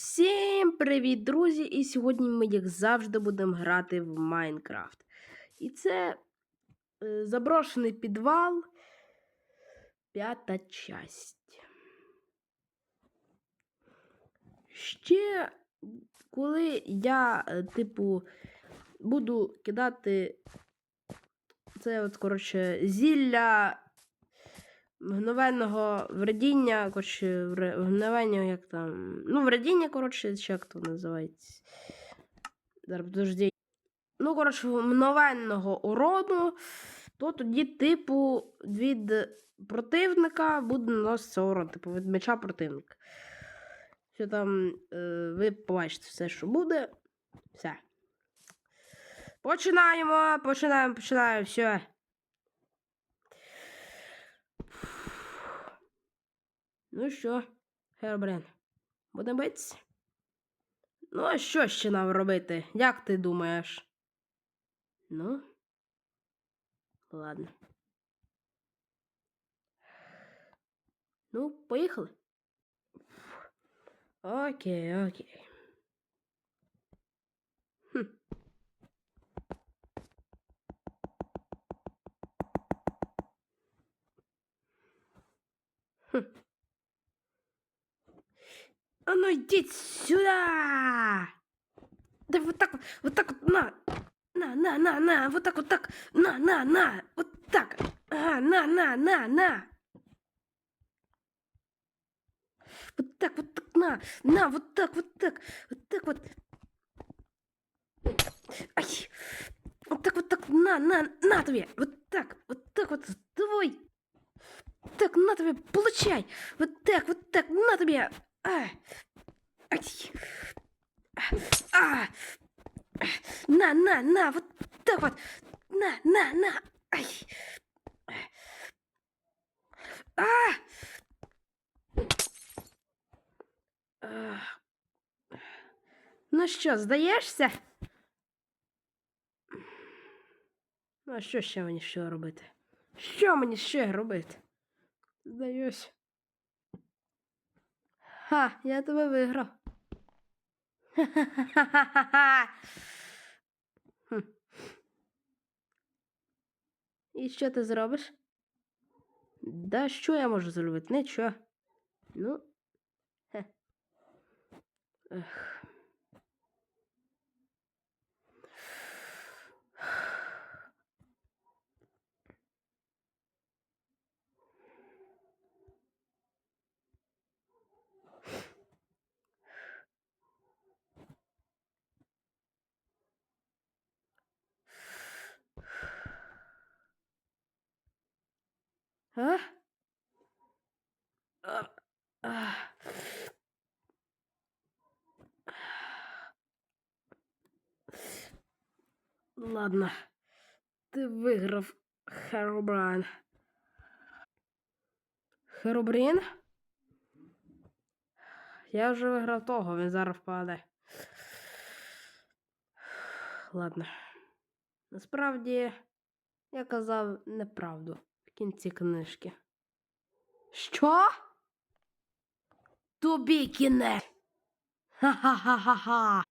Всім привіт, друзі! І сьогодні ми, як завжди, будемо грати в Майнкрафт. І це е, заброшений підвал. П'ята часть. Ще коли я, е, типу, буду кидати це, от, коротше, зілля мгновенного вредіння, коротше, вре- як там. Ну, вредіння, коротше, чи як то називається. Подожди. Ну, коротше, мгновенного урону, то тоді, типу, від противника буде наноситися урон, типу, від меча противника. Що там, е, ви побачите все, що буде. Все. Починаємо, починаємо, починаємо, все. Ну що, Хербрен, будемо битися? Ну, а що ще нам робити? Як ти думаєш? Ну, ладно. Ну, поїхали. Окей, окей. Хм. Хм. А ну идите сюда! Да вот так вот, вот так вот, на! На, на, на, на, вот так вот так, на, на, на, вот так. Ага, на, на, на, на. Вот так, вот так, на, на, вот так, вот так, вот так вот. Ай! Вот так, вот так, на, на, на тебе, вот так, вот так вот, давай. Так, на тебе, получай. Вот так, вот так, на тебе. А. Ай. А. На, на, на, вот так вот. На, на, на. Ай. А. А. Ну що, здаєшся? Ну, а що ще мені ще робити? Що мені ще робити? Здаюсь. Ха, я тебе виграв. Ха-ха-ха-ха-ха. І що ти зробиш? Да що я можу зробити? Нічого. Ну. Хе. Ех. А? Ладно, ти виграв Херобрайн. Херобрін? Я вже виграв того, він зараз впаде. Ладно. Насправді, я казав неправду кінці книжки. Що? Тобі кінець. Ха-ха-ха-ха-ха.